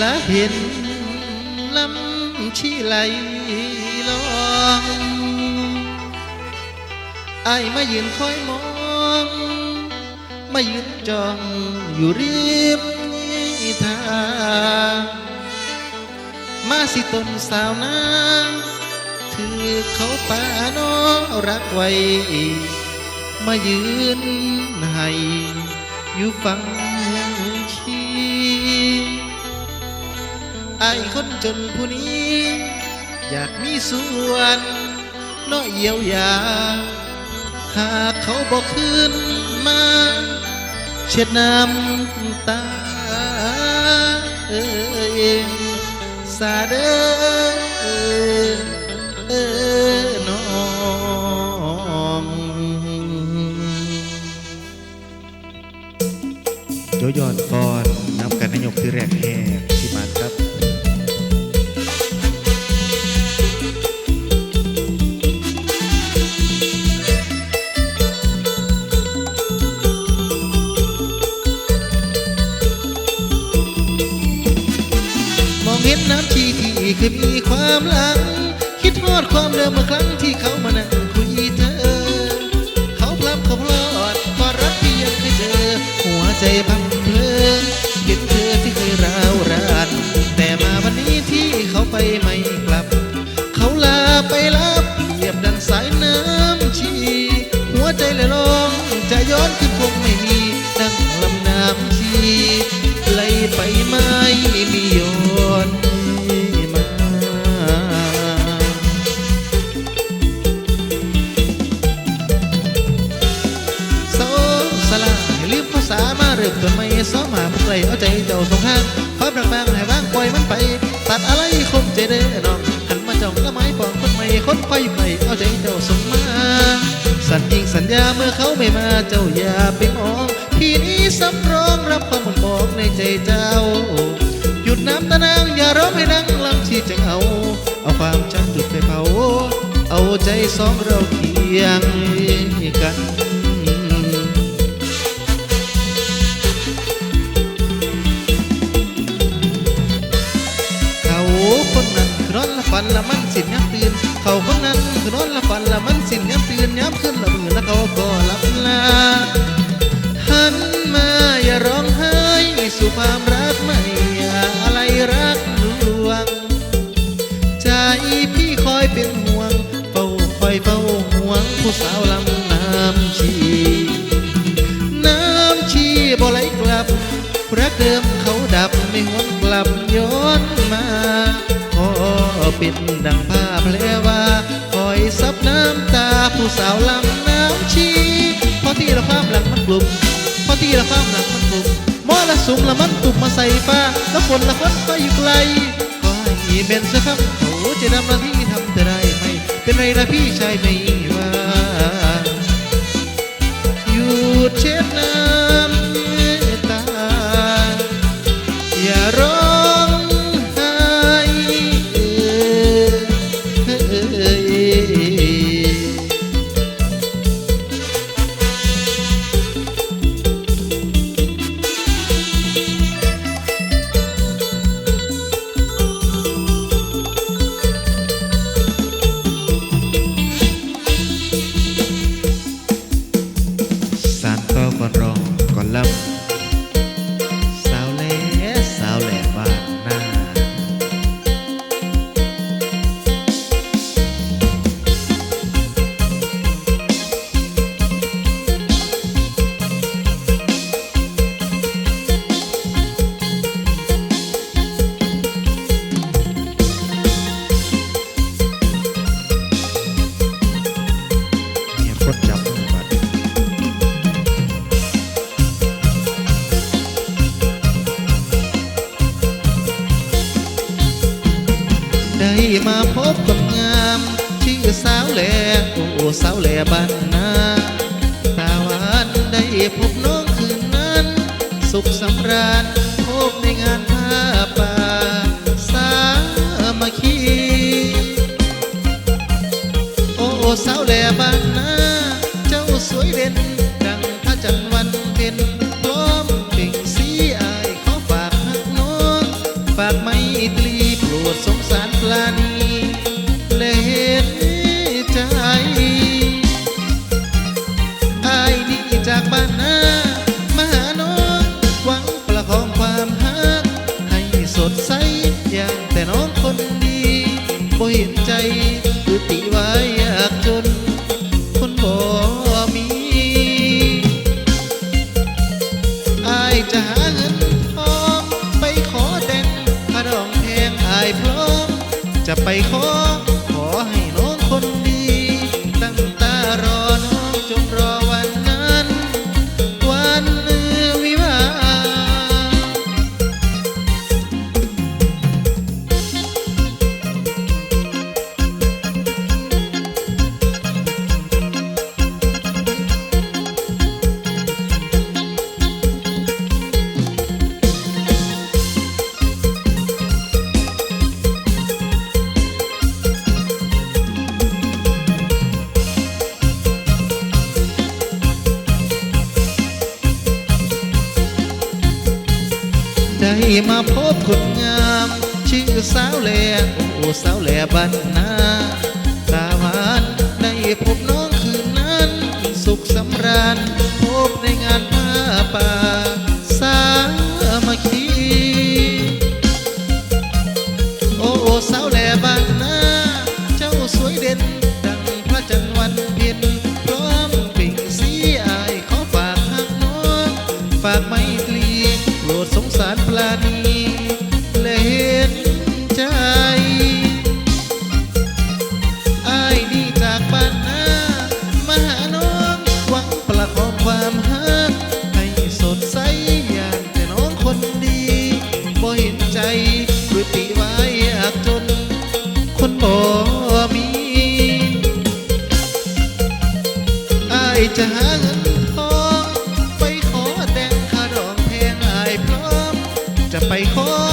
และเห็นลำชีไหลลองไอายมายืนคอยมองมายืนจองอยู่ริมทางมาสิตนสาวนางถือเขาป่านอรักไว้ มายืนให้อยู่ฟัง อายคนจนผู้นี้ อยากมีส่วนน้อยเยียวยา หากเขาบอกคืนมา เช็ดน้ำตาเอยสาเดอเออน้องโยยอนก่อนนำกันนายกที่แรกแห่ นน้ำชีที่เคยมีความหลัง คิดทอดความเดิมเมื่อครั้งที่เขามานั่งคุยเธอ เขาพลับเขาพลอดก็รักเพียงเคยเจอหัวใจพังเพลินเห็นเธอที่เคยรัก ไปตัดอะไรคมใจเด้อน้องหันมาจ้องละไม้ปองคนใหม่คนไฟใหม่เอาใจเจ้าส่งมาสัญญิงสัญญาเมื่อเขาไม่มาเจ้าอย่าไปมองพี่นี้สำรองรับความบ่งบอกในใจเจ้า หยุดน้ำตะนางอย่าร้องให้ดังลำชีจังเอา เอาความจำจุดไปเผาเอาใจสองเราเคียงกัน ละฝันละมันสินย้ำตื่น เขาคนนั้นคือนอนละฝันละมันสินย้ำตื่นย้ำขึ้นละมือแล้วเขาก็หลับลาหันมาอย่าร้องไห้สู่ความรักไม่อย่าอะไรรักลวง ใจพี่คอยเป็นห่วงเฝ้าคอยเฝ้าห่วงผู้สาวลำน้ำชีน้ำชีบ่ไหลกลับรักเดิมเขาดับไม่หวนกลับย้อน เป็นดังภาพแลว่าคอยซับน้ำตาผู้สาวลำน้ำชีเพราะที่ละความหลังมันกลุ่มเพราะที่ละความหลังมันกลุ่มมอละสุมละมันตุ่มาใส่ฟ้าแล้วคนละคนก็อยู่ไกลขอให้เป็นสักคำเขาจะนำหน้าที่ทำจะได้ไหมเป็นไรละพี่ชายไม่ว่าหยุดเช็ดน้ำ ได้มาพบกับงามชื่อสาวแหล่โอ้สาวแหล่บ้านนาตาหวานได้พบน้องคืนนั้น สุขสำราญพบใน จะไปขอ ใจมาพบคนงาม ชื่อสาวแหล่โอ้สาวแหล่บ้านนาสาหวานได้พบน้องคืนนั้น สุขสำราญ จะไปขอ